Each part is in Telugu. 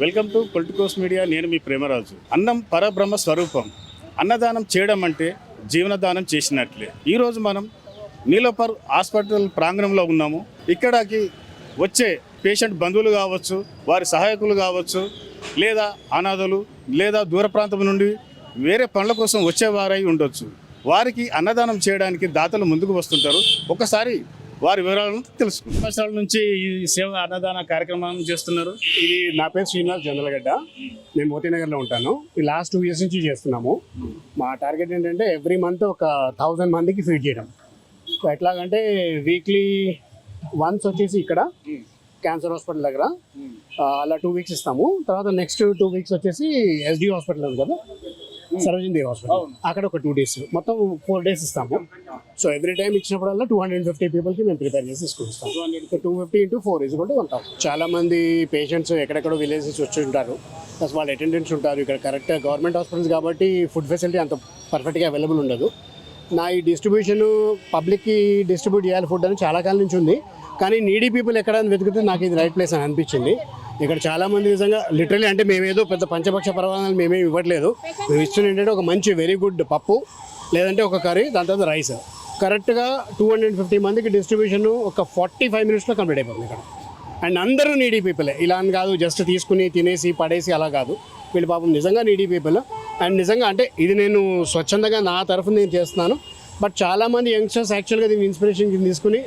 Welcome to Politicos media. నేను మీ ప్రేమరాజు. అన్నం పరబ్రహ్మ స్వరూపం. అన్నదానం చేయడం అంటే జీవనదానం చేసినట్లే. ఈరోజు మనం నీలోపర్ హాస్పిటల్ ప్రాంగణంలో ఉన్నాము. ఇక్కడకి వచ్చే పేషెంట్ బంధువులు కావచ్చు వారి సహాయకులు కావచ్చు లేదా అనాథలు లేదా దూర ప్రాంతం నుండి వేరే పనుల కోసం వచ్చేవారై ఉండొచ్చు. వారికి అన్నదానం చేయడానికి దాతలు ముందుకు వస్తుంటారు. ఒకసారి వారి వివరాలను తెలుసుకుంటాం సంవత్సరాల నుంచి ఈ సేవ అన్నదాన కార్యక్రమం చేస్తున్నారు. ఇది నా పేరు శ్రీనివాస్ జొన్నలగడ్డ నేను మోతీనగర్లో ఉంటాను. ఈ లాస్ట్ టూ ఇయర్స్ నుంచి చేస్తున్నాము. మా టార్గెట్ ఏంటంటే ఎవ్రీ మంత్ ఒక థౌజండ్ మందికి ఫీడ్ చేయడం. ఎట్లాగంటే వీక్లీ వన్స్ వచ్చేసి ఇక్కడ క్యాన్సర్ హాస్పిటల్ దగ్గర ఆ, అలా టూ వీక్స్ ఇస్తాము. తర్వాత నెక్స్ట్ టూ వీక్స్ వచ్చేసి ఎస్డి హాస్పిటల్ ఉంది కదా. సరోజిన్ దేవ్ హాస్పిటల్. అక్కడ ఒక టూ డేస్ మొత్తం ఫోర్ డేస్ ఇస్తాము. సో ఎవ్రీ టైం ఇచ్చినప్పుడల్లా టూ హండ్రెడ్ ఫిఫ్టీ పీపుల్కి మేము ప్రిపేర్ చేసి తీసుకొస్తాం two fifty into four is కూడా వన్ థౌసండ్ చాలా మంది పేషెంట్స్ ఎక్కడెక్కడో విలేజెస్ వచ్చి ఉంటారు. ప్లస్ వాళ్ళ అటెండెంట్స్ ఉంటారు. ఇక్కడ కరెక్ట్ గవర్నమెంట్ హాస్పిటల్స్ కాబట్టి ఫుడ్ ఫెసిలిటీ అంత పర్ఫెక్ట్గా అవైలబుల్ ఉండదు. నా ఈ డిస్ట్రిబ్యూషన్ పబ్లిక్కి డిస్ట్రిబ్యూట్ చేయాలి ఫుడ్ అని చాలా కాలం నుంచి ఉంది. కానీ నీడీ పీపుల్ ఎక్కడ వెతికితే నాకు ఇది రైట్ ప్లేస్ అని అనిపించింది. ఇక్కడ చాలా మంది నిజంగా లిటరలీ అంటే మేమేదో పెద్ద పంచపక్ష పర్వాలు మేమేమి ఇవ్వట్లేదు. మేము ఇస్తున్న ఏంటంటే ఒక మంచి వెరీ గుడ్ పప్పు లేదంటే ఒక కర్రీ దాని తర్వాత రైస్ కరెక్ట్గా టూ హండ్రెడ్ ఫిఫ్టీ మందికి డిస్ట్రిబ్యూషన్ ఒక ఫార్టీ ఫైవ్ మినిట్స్లో కంప్లీట్ అయిపోతుంది ఇక్కడ. అండ్ అందరూ నీడీ పీపులే ఇలా అని కాదు జస్ట్ తీసుకుని తినేసి పడేసి అలా కాదు. వీళ్ళు పాపం నిజంగా నీడీ పీపుల్ అండ్ నిజంగా అంటే ఇది నేను స్వచ్ఛందంగా నా తరఫున నేను చేస్తున్నాను. బట్ చాలా మంది యంగ్స్టర్స్ యాక్చువల్గా దీన్ని ఇన్స్పిరేషన్ కింద తీసుకుని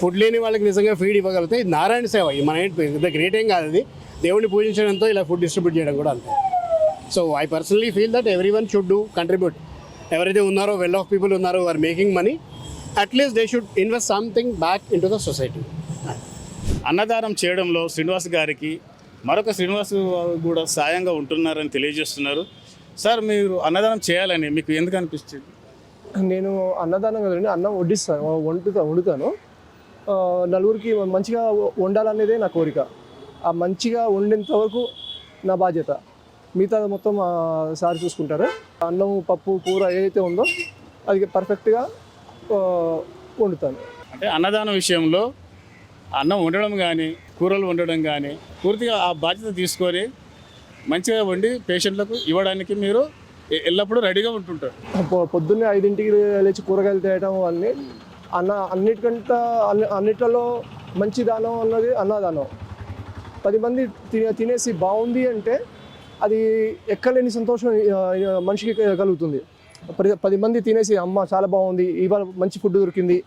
ఫుడ్ లేని వాళ్ళకి నిజంగా ఫీడ్ ఇవ్వగలిగితే ఇది నారాయణ సేవ. ఇది మన పెద్ద గ్రేట్ ఏం కాదు అది దేవుడిని పూజించడంతో ఇలా ఫుడ్ డిస్ట్రిబ్యూట్ చేయడం కూడా అంతే. So I personally feel that everyone should do contribute ఎవరైతే ఉన్నారో వెల్ ఆఫ్ పీపుల్ ఉన్నారో are making money at least they should invest something back into the society అన్నదానం చేయడంలో శ్రీనివాస్ గారికి మరొక శ్రీనివాస్ కూడా సాయంగా ఉంటున్నారని తెలియజేస్తున్నారు. సార్ మీరు అన్నదానం చేయాలని మీకు ఎందుకు అనిపిస్తుంది నేను అన్నదానం కదండి అన్నం వడ్డిస్తాను వండుతా వండుతాను. నలుగురికి మంచిగా వండాలనేదే నా కోరిక. ఆ మంచిగా వండేంత వరకు నా బాధ్యత. మిగతా మొత్తం సారి సార్ చూసుకుంటారు. అన్నం పప్పు కూర ఏదైతే ఉందో అది పర్ఫెక్ట్గా వండుతాను. అంటే అన్నదానం విషయంలో అన్నం వండడం కానీ కూరలు వండడం కానీ పూర్తిగా ఆ బాధ్యత తీసుకొని మంచిగా వండి పేషెంట్లకు ఇవ్వడానికి మీరు ఎల్లప్పుడూ రెడీగా ఉంటుంటారు. పొద్దున్నే ఐదింటికి లేచి కూరగాయలు తేయడం అన్ని అన్న అన్నిటికంటే అన్ని అన్నిట్లలో మంచి దానం అన్నది అన్నదానం. పది మంది తినే తినేసి బాగుంది అంటే అది ఎక్కలేని సంతోషం మనిషికి కలుగుతుంది. పది- పది మంది తినేసి అమ్మ చాలా బాగుంది ఇవాళ మంచి ఫుడ్ దొరికింది.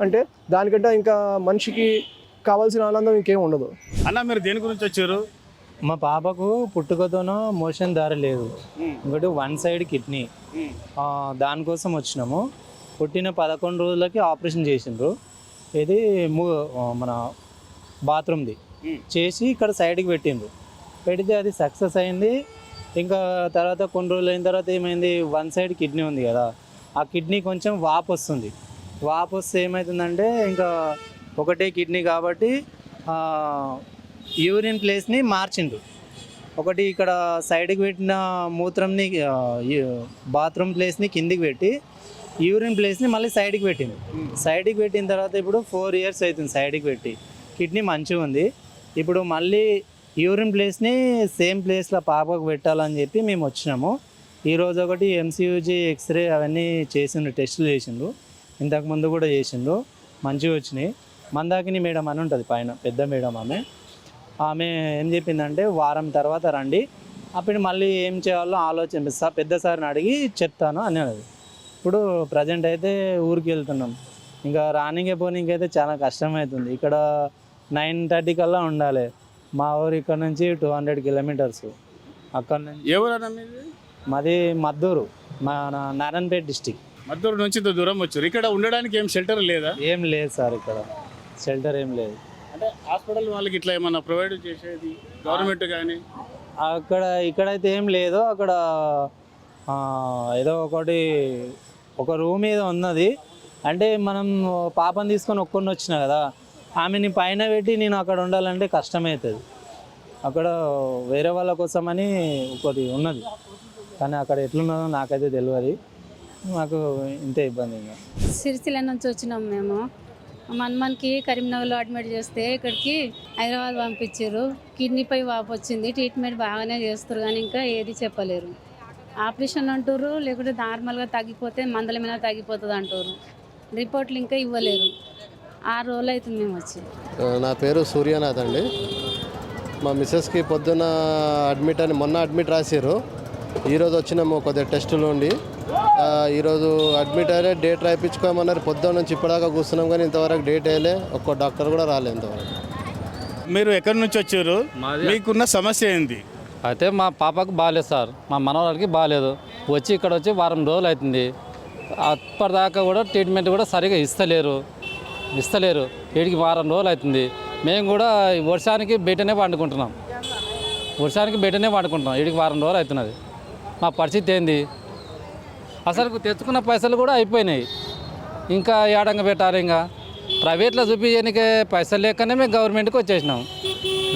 అంటే దానికంటే ఇంకా మనిషికి కావాల్సిన ఆనందం ఇంకేం ఉండదు. అన్న మీరు దేని గురించి వచ్చారు? మా పాపకు పుట్టుకతోనో మోషన్ దారి లేదు. ఇంకోటి వన్ సైడ్ కిడ్నీ. దానికోసం వచ్చినాము. పుట్టిన పదకొండు రోజులకి ఆపరేషన్ చేసిండ్రు. ఇది మన బాత్రూమ్ది. చేసి ఇక్కడ సైడ్కి పెట్టిండ్రు. పెడితే అది సక్సెస్ అయింది. ఇంకా తర్వాత కొన్ని రోజులు అయిన తర్వాత ఏమైంది? వన్ సైడ్ కిడ్నీ ఉంది కదా. ఆ కిడ్నీ కొంచెం వాపు వస్తుంది. వాపు వస్తే ఏమవుతుందంటే ఇంకా ఒకటే కిడ్నీ కాబట్టి యూరిన్ ప్లేస్ని మార్చిండు ఒకటి ఇక్కడ సైడ్కి పెట్టిన మూత్రంని బాత్రూమ్ ప్లేస్ని కిందికి పెట్టి యూరిన్ ప్లేస్ని మళ్ళీ సైడ్కి పెట్టింది సైడ్కి పెట్టిన తర్వాత ఇప్పుడు ఫోర్ ఇయర్స్ అవుతుంది సైడ్కి పెట్టి. కిడ్నీ మంచిగా ఉంది. ఇప్పుడు మళ్ళీ యూరిన్ ప్లేస్ని సేమ్ ప్లేస్లో పాపకు పెట్టాలని చెప్పి మేము వచ్చినాము. ఈరోజు ఒకటి ఎంసీయూజీ ఎక్స్రే అవన్నీ చేసిండు టెస్టులు చేసిండు ఇంతకుముందు కూడా చేసిండు మంచిగా వచ్చినాయి. మందాకిని మేడం అని ఉంటుంది పైన పెద్ద మేడం ఆమె. ఆమె ఏం చెప్పిందంటే వారం తర్వాత రండి. అప్పుడు మళ్ళీ ఏం చేయాలో ఆలోచన పెద్ద సార్ని అడిగి చెప్తాను అని అన్నది. ఇప్పుడు ప్రజెంట్ అయితే ఊరికి వెళ్తున్నాం. ఇంకా రానికే పోనీకైతే చాలా కష్టమవుతుంది ఇక్కడ నైన్ థర్టీ కల్లా ఉండాలి. మా ఊరు ఇక్కడ నుంచి టూ హండ్రెడ్ కిలోమీటర్స్. అక్కడ నుంచి ఎవరన్నా మీది? మాది మద్దూరు మా నారాయణపేట డిస్టిక్. మద్దూరు నుంచి ఇంత దూరం వచ్చారు. ఇక్కడ ఉండడానికి ఏం షెల్టర్ లేదా? ఏం లేదు సార్ ఇక్కడ. షెల్టర్ ఏం లేదు. అంటే హాస్పిటల్ వాళ్ళకి ఇట్లా ఏమన్నా ప్రొవైడ్ చేసేది? గవర్నమెంట్ కానీ అక్కడ ఇక్కడైతే ఏం లేదు. అక్కడ ఆ, ఏదో ఒకటి ఒక రూమ్ ఏదో ఉన్నది. అంటే మనం పాపని తీసుకొని ఒక్కొని వచ్చిన కదా ఆమెని పైన పెట్టి నేను అక్కడ ఉండాలంటే కష్టమవుతుంది అక్కడ వేరే వాళ్ళ కోసమని ఒకటి ఉన్నది. కానీ అక్కడ ఎట్లున్నదో నాకైతే తెలియదు నాకు ఇంతే ఇబ్బంది ఇంకా. సిరిసిల్ల నుంచి వచ్చినాం మేము. మన్మన్కి కరీంనగర్లో అడ్మిట్ చేస్తే ఇక్కడికి హైదరాబాద్ పంపించారు. కిడ్నీపై వాపు వచ్చింది. ట్రీట్మెంట్ బాగానే చేస్తారు కానీ ఇంకా ఏది చెప్పలేరు. ఆపరేషన్ అంటారు లేకుంటే నార్మల్గా తగ్గిపోతే మందల మీద తగ్గిపోతుంది అంటారు రిపోర్ట్లు ఇంకా ఇవ్వలేరు. ఆరు రోజులు అవుతుంది మేము వచ్చి. నా పేరు సూర్యనాథ్ అండి. మా మిస్సెస్కి పొద్దున్న అడ్మిట్ అని మొన్న అడ్మిట్ రాశారు ఈరోజు వచ్చినాము కొద్దిగా టెస్టులు ఉండి. ఈరోజు అడ్మిట్ అయ్యే డేట్ రాయించుకోమన్నారు పొద్దున్న నుంచి ఇప్పటిదాకా కూర్చున్నాం కానీ ఇంతవరకు డేట్ వేయలే. ఒక్క డాక్టర్ కూడా రాలేదు ఇంతవరకు. మీరు ఎక్కడి నుంచి వచ్చారు? మీకున్న సమస్య ఏంది? అయితే మా పాపకు బాగాలేదు సార్. మా మనవరాలకి బాగాలేదు వచ్చి ఇక్కడ వచ్చి వారం రోజులు అవుతుంది. అప్పటిదాకా కూడా ట్రీట్మెంట్ కూడా సరిగా ఇస్తలేరు. ఇస్తలేరు. వీడికి వారం రోజులు అవుతుంది. మేము కూడా ఈ వర్షానికి బయటనే వండుకుంటున్నాం వర్షానికి బయటనే వండుకుంటున్నాం వీడికి వారం రోజులు అవుతున్నది. మా పరిస్థితి ఏంది? అసలు తెచ్చుకున్న పైసలు కూడా అయిపోయినాయి. ఇంకా ఏడంగా పెట్టాలి ఇంకా? ప్రైవేట్లో చూపించడానికే పైసలు లేకనే మేము గవర్నమెంట్కి వచ్చేసినాం.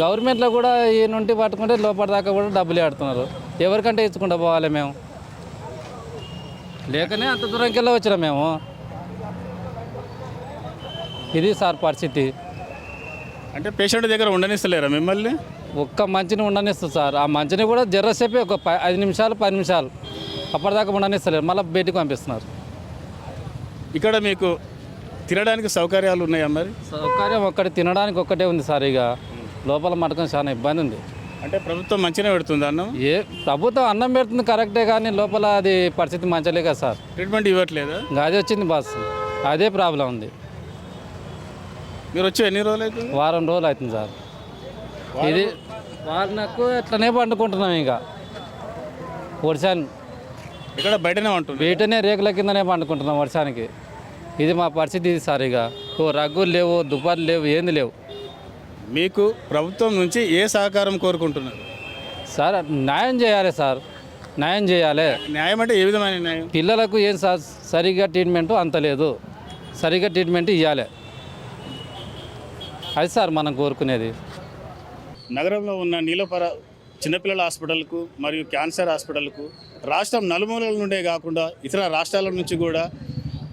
గవర్నమెంట్లో కూడా ఈ నుండి పట్టుకుంటే లోపల దాకా కూడా డబ్బులు ఆడుతున్నారు ఎవరికంటే ఇచ్చుకుంటూ పోవాలి మేము? లేకనే అంత దూరంకి వెళ్ళి వచ్చినాం మేము. ఇది సార్ పరిస్థితి. అంటే పేషెంట్ దగ్గర ఉండనిస్తలేరా మిమ్మల్ని? ఒక్క మంచిని ఉండనిస్తుంది సార్. ఆ మంచిని కూడా జర్రసేపే ఒక ఐదు నిమిషాలు పది నిమిషాలు. అప్పటిదాకా ఉండనిస్తలేరు మళ్ళీ బయటికి పంపిస్తున్నారు. ఇక్కడ మీకు తినడానికి సౌకర్యాలు ఉన్నాయా మరి? సౌకర్యం ఒక్కటి తినడానికి ఒక్కటే ఉంది సార్ ఇక. లోపల మటకం చాలా ఇబ్బంది ఉంది. అంటే ప్రభుత్వం మంచిగా పెడుతుంది అన్నం? ఏ ప్రభుత్వం అన్నం పెడుతుంది కరెక్టే కానీ లోపల అది పరిస్థితి మంచిలే కదా సార్. ట్రీట్మెంట్ ఇవ్వట్లేదా? ఇంకా అది వచ్చింది బస్. అదే ప్రాబ్లం ఉంది. మీరు వచ్చి ఎన్ని రోజులు అవుతుంది? వారం రోజులు అవుతుంది సార్. ఇది వారినకు ఎట్లనే పండుకుంటున్నాం ఇక. వర్షాన్ని ఇక్కడ బయటనే ఉంటుంది. బయటనే రేకుల కిందనే పండుకుంటున్నాం వర్షానికి. ఇది మా పరిస్థితి ఇది సార్ ఇక. ఓ రగ్గులు లేవు దుపాలు లేవు ఏంది లేవు. మీకు ప్రభుత్వం నుంచి ఏ సహకారం కోరుకుంటున్నారు? సార్ న్యాయం చేయాలి సార్. న్యాయం చేయాలి. న్యాయం అంటే ఏ విధమైన న్యాయం? పిల్లలకు ఏం సార్ సరిగ్గా ట్రీట్మెంట్ అంత లేదు. సరిగ్గా ట్రీట్మెంట్ ఇవ్వాలి అది సార్ మనం కోరుకునేది. నగరంలో ఉన్న నీలపర చిన్నపిల్లల హాస్పిటల్కు మరియు క్యాన్సర్ హాస్పిటల్కు రాష్ట్రం నలుమూలల నుండే కాకుండా ఇతర రాష్ట్రాల నుంచి కూడా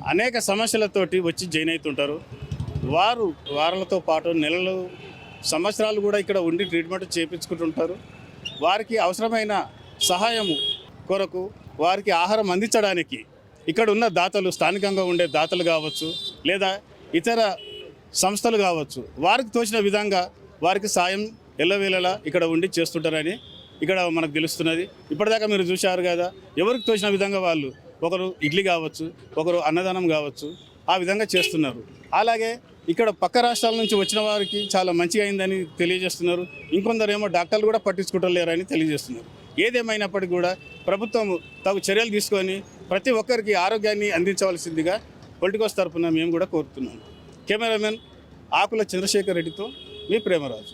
అనేక సమస్యలతోటి వచ్చి జాయిన్ అవుతుంటారు. వారు వారాలతో పాటు నెలలు సంవత్సరాలు కూడా ఇక్కడ ఉండి ట్రీట్మెంట్ చేయించుకుంటుంటారు వారికి అవసరమైన సహాయము కొరకు వారికి ఆహారం అందించడానికి ఇక్కడ ఉన్న దాతలు స్థానికంగా ఉండే దాతలు కావచ్చు లేదా ఇతర సంస్థలు కావచ్చు వారికి తోచిన విధంగా వారికి సాయం ఎల్లవేళలా ఇక్కడ ఉండి చేస్తుంటారని ఇక్కడ మనకు తెలుస్తున్నది. ఇప్పటిదాకా మీరు చూశారు కదా ఎవరికి తోచిన విధంగా వాళ్ళు ఒకరు ఇడ్లీ కావచ్చు ఒకరు అన్నదానం కావచ్చు ఆ విధంగా చేస్తున్నారు. అలాగే ఇక్కడ పక్క రాష్ట్రాల నుంచి వచ్చిన వారికి చాలా మంచిగా అయిందని తెలియజేస్తున్నారు. ఇంకొందరేమో డాక్టర్లు కూడా పట్టించుకుంటలేరని తెలియజేస్తున్నారు. ఏదేమైనప్పటికీ కూడా ప్రభుత్వం తగు చర్యలు తీసుకొని ప్రతి ఒక్కరికి ఆరోగ్యాన్ని అందించవలసిందిగా పొలిటికోస్ తరఫున మేము కూడా కోరుతున్నాం. కెమెరామెన్ ఆకుల చంద్రశేఖర్ రెడ్డితో మీ ప్రేమరాజు.